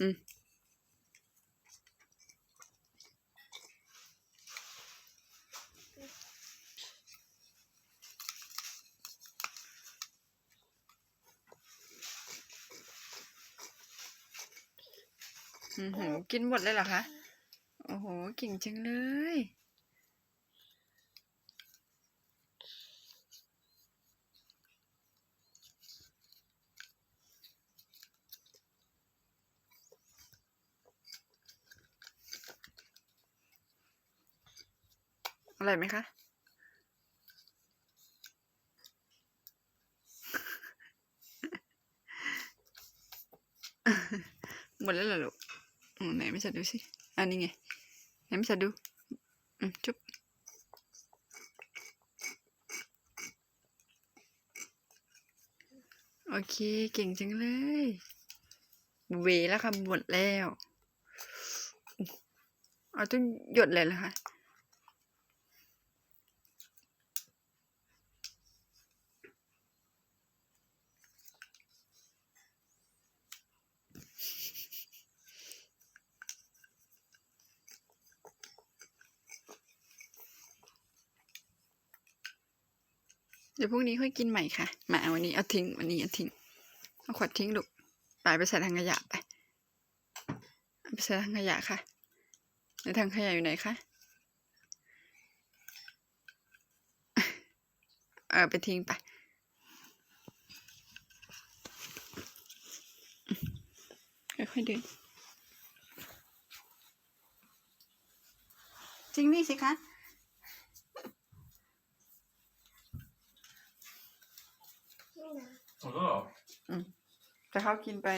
อืมอือหือกินหมดเลยเหรอคะ โอ้โห เก่งจังเลย อร่อยไหมคะ หมดแล้วเหรอลูกอืมไหนไม่จัดดูสิ อันนี้ไง ไหนไม่จัดดูอืมจุ๊บโอเค เก่งจังเลย เวแล้วค่ะหมดแล้วอุ๊ยเอาต้องหยดเลยเหรอคะ เดี๋ยวพรุ่งนี้ค่อยกินใหม่ค่ะ มาเอาวันนี้เอาทิ้งวันนี้เอาทิ้ง เอาขวดทิ้งลูกไปไปใส่ถังขยะไปเอาไปใส่ถังขยะค่ะในถังขยะอยู่ไหนคะเออไปทิ้งไปค่อยๆเดินจริงนี่สิคะะ หมดแล้วเหรอ แต่เขากินไป